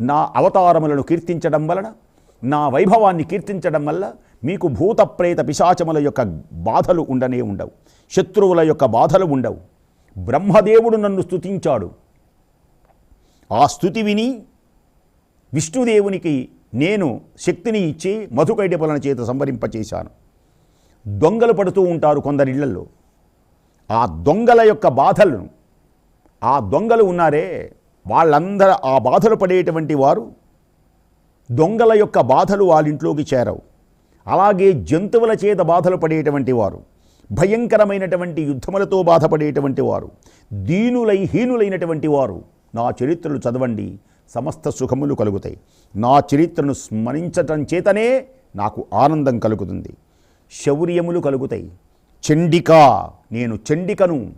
నా అవతారములను కీర్తించడం వలన నా వైభవాన్ని కీర్తించడం వల్ల మీకు భూత ప్రేత పిశాచముల యొక్క బాధలు ఉండనే ఉండవు శత్రువుల యొక్క బాధలు ఉండవు. బ్రహ్మదేవుడు నన్ను స్తుతించాడు. ఆ స్థుతి విని విష్ణుదేవునికి నేను శక్తిని ఇచ్చి మధుకైటపులన చేత సంవరింపచేశాను దొంగలు పడుతూ ఉంటారు కొందరిళ్ళల్లో ఆ దొంగల యొక్క బాధలను ఆ దొంగలు ఉన్నారే వాళ్ళందరూ ఆ బాధలు పడేటువంటి వారు దొంగల యొక్క బాధలు వాళ్ళ ఇంట్లోకి చేరవు. అలాగే జంతువుల చేత బాధలు పడేటువంటి వారు భయంకరమైనటువంటి యుద్ధములతో బాధపడేటువంటి వారు దీనులై హీనులైనటువంటి వారు నా చరిత్రలు చదవండి సమస్త సుఖములు కలుగుతాయి. నా చరిత్రను స్మరించటం చేతనే నాకు ఆనందం కలుగుతుంది. శౌర్యములు కలుగుతాయి. చండిక నేను చండికను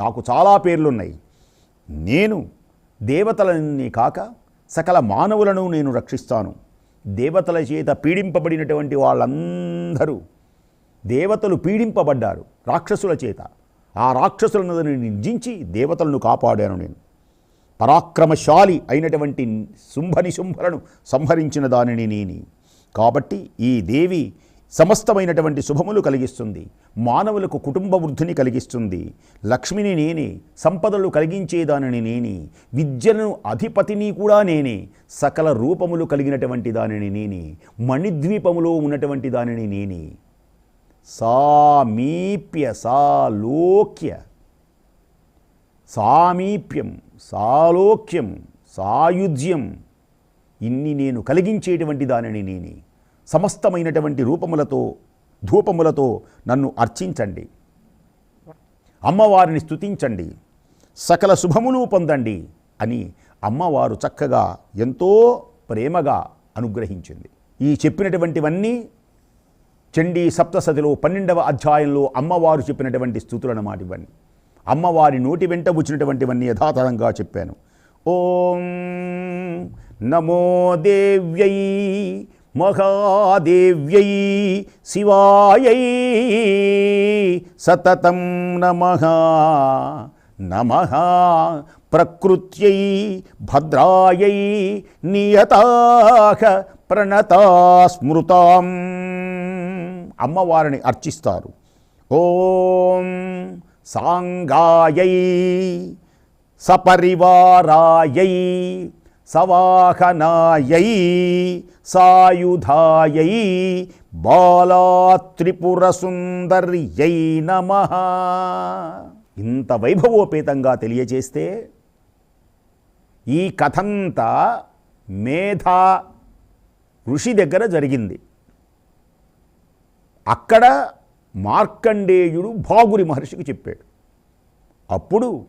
నాకు చాలా పేర్లున్నాయి. నేను దేవతలని కాక సకల మానవులను నేను రక్షిస్తాను. దేవతల చేత పీడింపబడినటువంటి వాళ్ళందరూ దేవతలు పీడింపబడ్డారు రాక్షసుల చేత. ఆ రాక్షసులను నిర్జించి దేవతలను కాపాడాను నేను. పరాక్రమశాలి అయినటువంటి శుంభని శుంభలను సంహరించిన దానిని నేని. కాబట్టి ఈ దేవి సమస్తమైనటువంటి శుభములు కలిగిస్తుంది. మానవులకు కుటుంబ వృద్ధిని కలిగిస్తుంది. లక్ష్మిని నేనే సంపదలు కలిగించేదానిని నేనే విద్యను అధిపతిని కూడా నేనే సకల రూపములు కలిగినటువంటి దానిని నేనే మణిద్వీపములో ఉన్నటువంటి దానిని నేనే. సామీప్య సాలోక్య సామీప్యం సాలోక్యం సాయుధ్యం ఇన్ని నేను కలిగించేటువంటి దానిని నేనే. సమస్తమైనటువంటి రూపములతో ధూపములతో నన్ను అర్చించండి. అమ్మవారిని స్తుతించండి. సకల శుభములు పొందండి అని అమ్మవారు చక్కగా ఎంతో ప్రేమగా అనుగ్రహించింది. ఈ చెప్పినటువంటివన్నీ చండీ సప్తసతిలో పన్నెండవ అధ్యాయంలో అమ్మవారు చెప్పినటువంటి స్థుతులన్నమాట ఇవన్నీ అమ్మవారి నోటి వెంట వచ్చినటువంటివన్నీ యథాతథంగా చెప్పాను. ఓం నమో దేవ్యై మహాదేవ్యై శివాయై సతతం నమ. నమ. ప్రకృత్యై భద్రాయై నియతాహ ప్రణతా స్మృతాం. అమ్మవారిని అర్చిస్తారు. ఓం సాంగాయై సపరివారాయై సవాహనాయై సాయుధాయై బాలాత్రిపురసుందర్యై నమ. ఇంత వైభవోపేతంగా తెలియజేస్తే ఈ కథంతా మేధా ఋషి దగ్గర జరిగింది. అక్కడ మార్కండేయుడు భాగురి మహర్షికి చెప్పాడు. అప్పుడు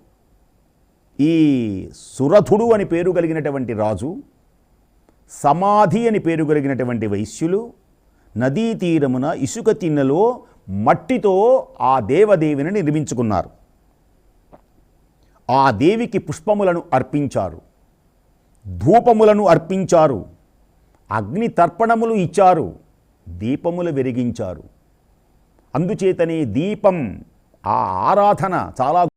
ఈ సురథుడు అని పేరు కలిగినటువంటి రాజు సమాధి అని పేరు కలిగినటువంటి వైశ్యులు నదీ తీరమున ఇసుక తిన్నెలో మట్టితో ఆ దేవదేవిని నిర్మించుకున్నారు. ఆ దేవికి పుష్పములను అర్పించారు ధూపములను అర్పించారు అగ్ని తర్పణములు ఇచ్చారు దీపములు వెలిగించారు. అందుచేతనే దీపం ఆ ఆరాధన చాలా